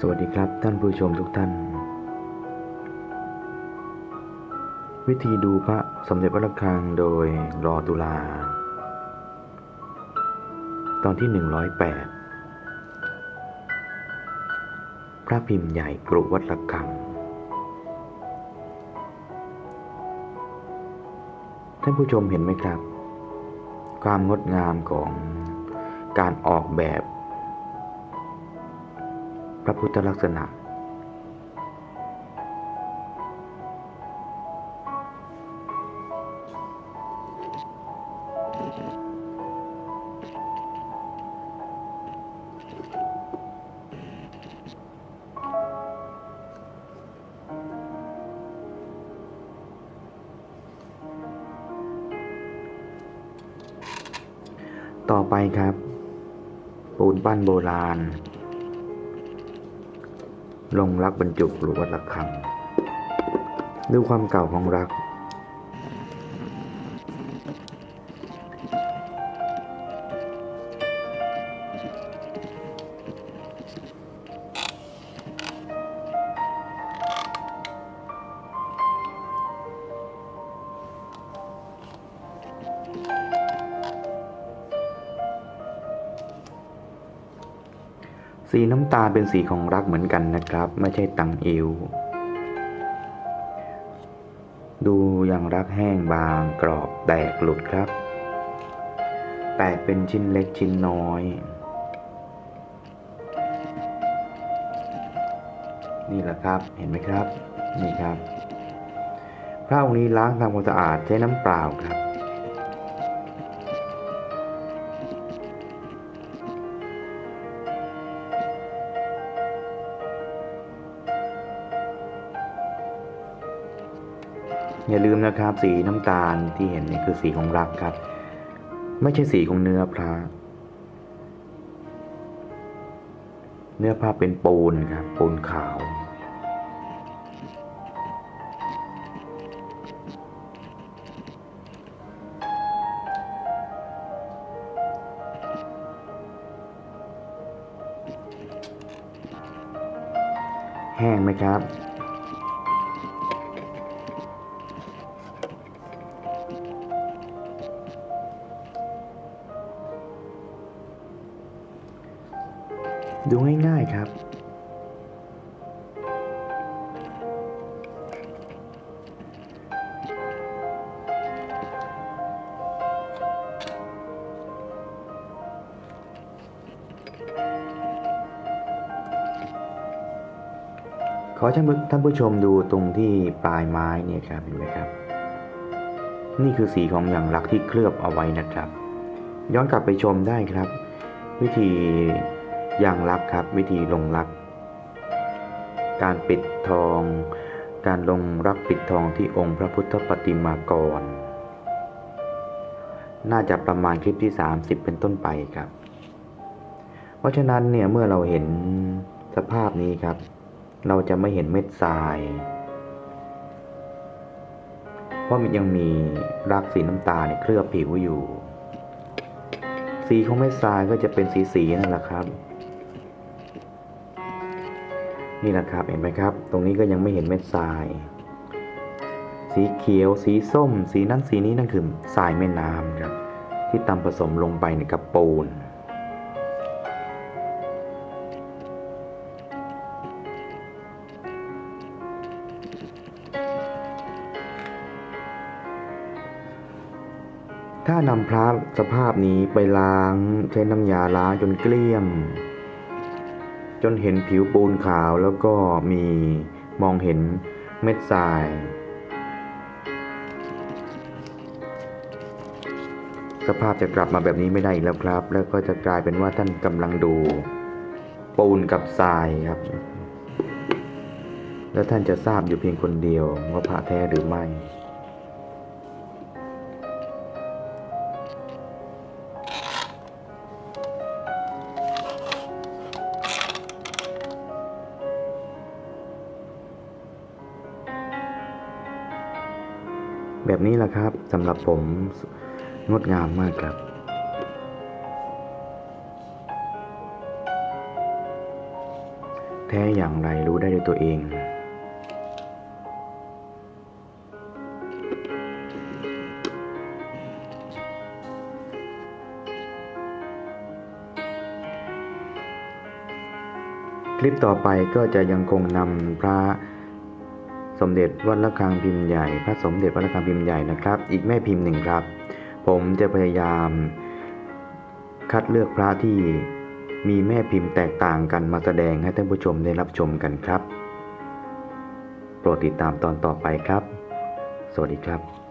สวัสดีครับท่านผู้ชมทุกท่าน วิธีดูพระสมเด็จพระระฆังโดยรอตุลา ตอนที่ 108 พระพิมพ์ใหญ่กรุวัดระฆัง ท่านผู้ชมเห็นไหมครับ ความงดงามของการออกแบบ พระพุทธลักษณะ ต่อไปครับ ปูนปั้นโบราณ ลงรักบรรจุหรือวัดระฆังด้วยความเก่าของรัก สีน้ำตาลเป็นสีของรักเหมือนกันนะครับ ไม่ใช่ตังเอว ดูอย่างรักแห้งบางกรอบแตกหลุดครับ แตกเป็นชิ้นเล็กชิ้นน้อย นี่แหละครับเห็นไหมครับ นี่ครับพระองค์นี้ล้างทำความสะอาดใช้น้ำเปล่าครับ อย่าลืมนะครับ สีน้ำตาลที่เห็นนี่คือสีของรักครับ ไม่ใช่สีของเนื้อพระ เนื้อพระเป็นปูนครับปูนขาวแห้งไหมครับ ดูง่ายๆครับ ขอท่านผู้ท่านผู้ชมดูตรงที่ปลายไม้เนี่ยครับเห็นไหมครับ นี่คือสีของอย่างรักที่เคลือบเอาไว้นะครับ ย้อนกลับไปชมได้ครับ วิธี ย่างรักครับ วิธีลงรัก การปิดทอง การลงรักปิดทองที่องค์พระพุทธปฏิมากร น่าจะประมาณคลิปที่ 30 เป็นต้นไปครับ เพราะฉะนั้นเนี่ยเมื่อเราเห็นสภาพนี้ครับ เราจะไม่เห็นเม็ดทรายเพราะมันยังมีรักสีน้ำตาลเนี่ยเคลือบผิวอยู่ สีของเม็ดทรายก็จะเป็นสีสีๆนั่นแหละครับ นี่แหละครับเห็นไหมครับ ตรงนี้ก็ยังไม่เห็นเม็ดทราย สีเขียวสีส้ม สีนั้นสีนี้นั่นคือทรายแม่น้ำครับ ที่ตำผสมลงไปในกับปูน ถ้านำพระสภาพนี้ไปล้างใช้น้ำยาล้างจนเกลี้ยงจนเห็นผิวปูนขาวแล้วก็มีมองเห็นเม็ดทราย สภาพจะกลับมาแบบนี้ไม่ได้อีกแล้วครับ แล้วก็จะกลายเป็นว่าท่านกำลังดู ปูนกับทรายครับ แล้วท่านจะทราบอยู่เพียงคนเดียวว่าพระแท้หรือไม่ แบบนี้แหละครับสำหรับผมงดงามมากครับแท้อย่างไรรู้ได้ด้วยตัวเอง คลิปต่อไปก็จะยังคงนำพระ สมเด็จวัดระฆังพิมพ์ใหญ่ พระสมเด็จวัดระฆังพิมพ์ใหญ่นะครับ อีกแม่พิมพ์หนึ่งครับ ผมจะพยายาม คัดเลือกพระที่มีแม่พิมพ์แตกต่างกันมาแสดงให้ท่านผู้ชมได้รับชมกันครับ โปรดติดตามตอนต่อไปครับ สวัสดีครับ